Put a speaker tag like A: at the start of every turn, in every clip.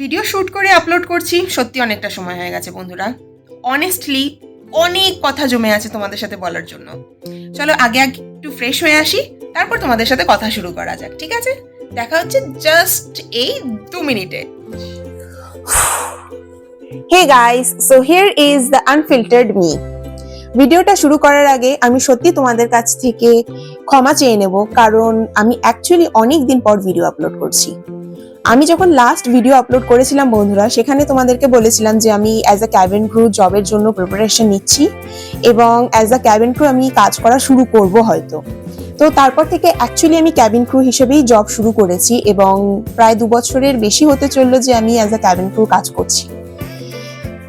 A: Video shoot করে upload করছি। সত্যি অনেকটা সময় হয়ে গেছে বন্ধুরা। অনেস্টলি অনেক কথা জমে আছে তোমাদের সাথে বলার জন্য। চলো আগে আগে একটু ফ্রেশ হয়ে আসি, তারপর তোমাদের সাথে কথা শুরু করা যাক, ঠিক আছে? দেখা হচ্ছে জাস্ট এই দু মিনিটে।
B: Hey guys so here is the unfiltered me ভিডিওটা শুরু করার আগে আমি সত্যি তোমাদের কাছ থেকে ক্ষমা চেয়ে নেব, কারণ আমি অ্যাকচুয়ালি অনেক দিন পর ভিডিও আপলোড করছি। আমি যখন লাস্ট ভিডিও আপলোড করেছিলাম বন্ধুরা, সেখানে তোমাদেরকে বলেছিলাম যে আমি অ্যাজ আ ক্যাবিন ক্রু জবের জন্য প্রিপারেশন নিচ্ছি এবং অ্যাজ আ ক্যাবিন ক্রু আমি কাজ করা শুরু করব হয়তো। তো তারপর থেকে অ্যাকচুয়ালি আমি ক্যাবিন ক্রু হিসেবেই জব শুরু করেছি এবং প্রায় দু বছরের বেশি হতে চলল যে আমি অ্যাজ আ ক্যাবিন ক্রু কাজ করছি।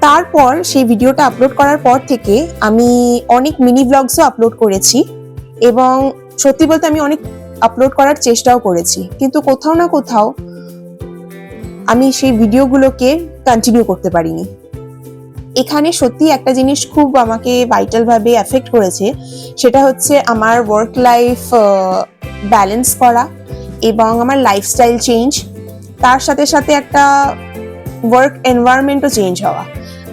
B: তারপর সেই ভিডিওটা আপলোড করার পর থেকে আমি অনেক মিনি ব্লগসও আপলোড করেছি এবং সত্যি বলতে আমি অনেক আপলোড করার চেষ্টাও করেছি। কিন্তু কোথাও না কোথাও আমি সেই ভিডিওগুলোকে কন্টিনিউ করতে পারিনি। এখানে সত্যি একটা জিনিস খুব আমাকে ভাইটাল ভাবে এফেক্ট করেছে, সেটা হচ্ছে আমার ওয়ার্ক লাইফ ব্যালেন্স করা এবং আমার লাইফস্টাইল চেঞ্জ তার সাথে সাথে একটা ওয়ার্ক এনভায়রনমেন্টও চেঞ্জ হওয়া।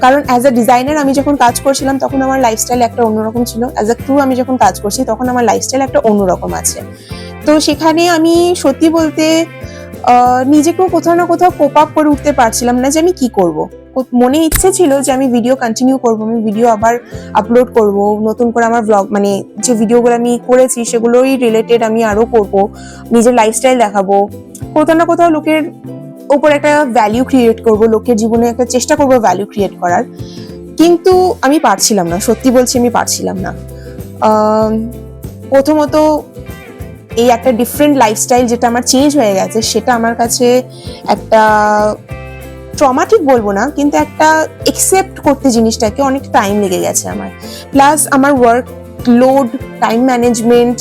B: কারণ অ্যাজ আ ডিজাইনার আমি যখন কাজ করছিলাম, তখন আমার লাইফস্টাইল একটা অন্যরকম ছিল। অ্যাজ আ ক্রু আমি যখন কাজ করছি, তখন আমার লাইফস্টাইল একটা অন্যরকম আছে। তো সেখানে আমি সত্যি বলতে নিজেকেও কোথাও না কোথাও কোপ আপ করে উঠতে পারছিলাম না যে আমি কি করব। মনে ইচ্ছে ছিল যে আমি ভিডিও কন্টিনিউ করব, আমি ভিডিও আবার আপলোড করব, নতুন করে আমার ব্লগ মানে যে ভিডিওগুলো আমি করেছি সেগুলোই রিলেটেড আমি আরও করব, নিজের লাইফস্টাইল দেখাবো, কোথাও না কোথাও লোকের ওপর একটা ভ্যালিউ ক্রিয়েট করব, লোকের জীবনে একটা চেষ্টা করব ভ্যালিউ ক্রিয়েট করার। কিন্তু আমি পারছিলাম না, সত্যি বলছি আমি পারছিলাম না। প্রথমত এই একটা ডিফারেন্ট লাইফস্টাইল যেটা আমার চেঞ্জ হয়ে গেছে, সেটা আমার কাছে একটা ট্রমাটিক বলব না, কিন্তু একটা একসেপ্ট করতে জিনিসটাকে অনেক টাইম লেগে গেছে আমার। প্লাস আমার work load time management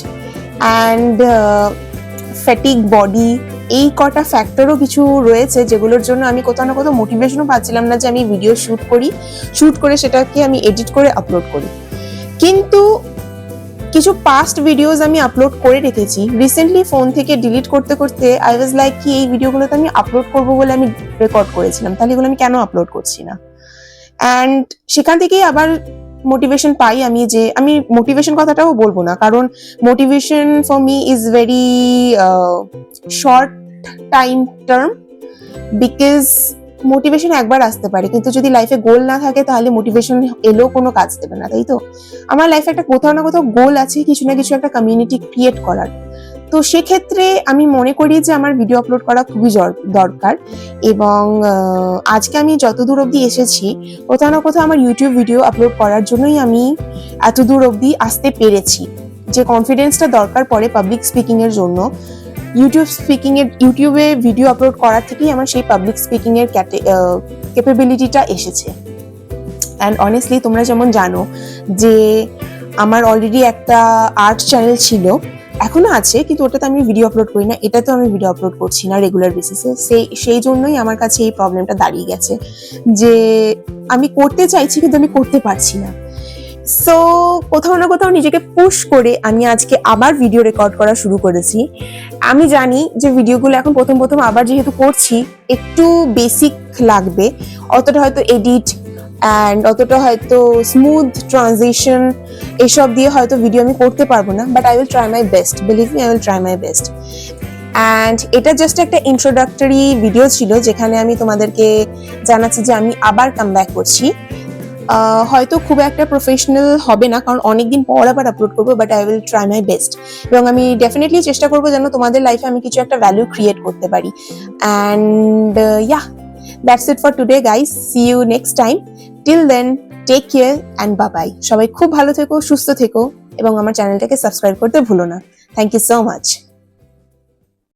B: and fatigue body এই কটা ফ্যাক্টরও কিছু রয়েছে যেগুলোর জন্য আমি কোথাও না কোথাও মোটিভেশনও পাচ্ছিলাম না যে আমি ভিডিও শ্যুট করি। শ্যুট করে সেটাকে আমি এডিট করে আপলোড করি। কিন্তু কিছু পাস্ট ভিডিওস আমি আপলোড করে রেখেছি। রিসেন্টলি ফোন থেকে ডিলিট করতে করতে আই ওয়াজ লাইক কি এই ভিডিওগুলো তো আমি আপলোড করব বলে আমি রেকর্ড করেছিলাম? তাহলে এগুলো আমি কেন আপলোড করছি না? অ্যান্ড সেখান থেকেই আবার মোটিভেশন পাই আমি যে, আমি মোটিভেশন কথাটাও বলব না। কারণ motivation for me is very short time term because motivation একবার আসতে পারে, কিন্তু যদি লাইফে গোল না থাকে তাহলে মোটিভেশন এলেও কোনো কাজ দেবে না, তাই তো? আমার লাইফে একটা কোথাও না কোথাও গোল আছে, কিছু না কিছু একটা কমিউনিটি ক্রিয়েট করার। তো সেক্ষেত্রে আমি মনে করি যে আমার ভিডিও আপলোড করা খুবই দরকার এবং আজকে আমি যত দূর অবধি এসেছি, কোথাও না কোথাও আমার ইউটিউব ভিডিও আপলোড করার জন্যই আমি এত দূর অবধি আসতে পেরেছি। যে কনফিডেন্সটা দরকার পড়ে পাবলিক স্পিকিংয়ের জন্য। ইউটিউব স্পিকিং এর ইউটিউবে ভিডিও আপলোড করার থেকেই আমার সেই পাবলিক স্পিকিং এর ক্যাপাবিলিটিটা এসেছে। অ্যান্ড অনেস্টলি তোমরা যেমন জানো যে আমার অলরেডি একটা আর্ট চ্যানেল ছিল, এখনও আছে, কিন্তু ওটাতে আমি ভিডিও আপলোড করি না। এটাতে আমি ভিডিও আপলোড করছি না রেগুলার বেসিসে সেই সেই জন্যই আমার কাছে এই প্রবলেমটা দাঁড়িয়ে গেছে যে আমি করতে চাইছি, কিন্তু আমি করতে পারছি না। সো কোথাও না কোথাও নিজেকে পুশ করে আমি আজকে আবার ভিডিও রেকর্ড করা শুরু করেছি। আমি জানি যে ভিডিওগুলো এখন প্রথম প্রথম আবার যেহেতু করছি, একটু বেসিক লাগবে। অতটা হয়তো এডিট অ্যান্ড অতটা হয়তো স্মুথ ট্রানজিশন এসব দিয়ে হয়তো ভিডিও আমি করতে পারব না but I will try my best believe me I will try my best and এটা জাস্ট একটা ইন্ট্রোডাক্টরি ভিডিও ছিল, যেখানে আমি তোমাদেরকে জানাচ্ছি যে আমি আবার কাম ব্যাক করছি। হয়তো খুব একটা প্রফেশনাল হবে না, কারণ অনেকদিন পর আবার আপলোড করব but I will try my best এবং আমি ডেফিনেটলি চেষ্টা করব যেন তোমাদের লাইফে আমি কিছু একটা ভ্যালু ক্রিয়েট করতে পারি। And yeah that's it for today guys see you next time till then take care and bye bye সবাই খুব ভালো থেকো, সুস্থ থেকো, এবং আমার চ্যানেলটাকে সাবস্ক্রাইব করতে ভুলো না। Thank you so much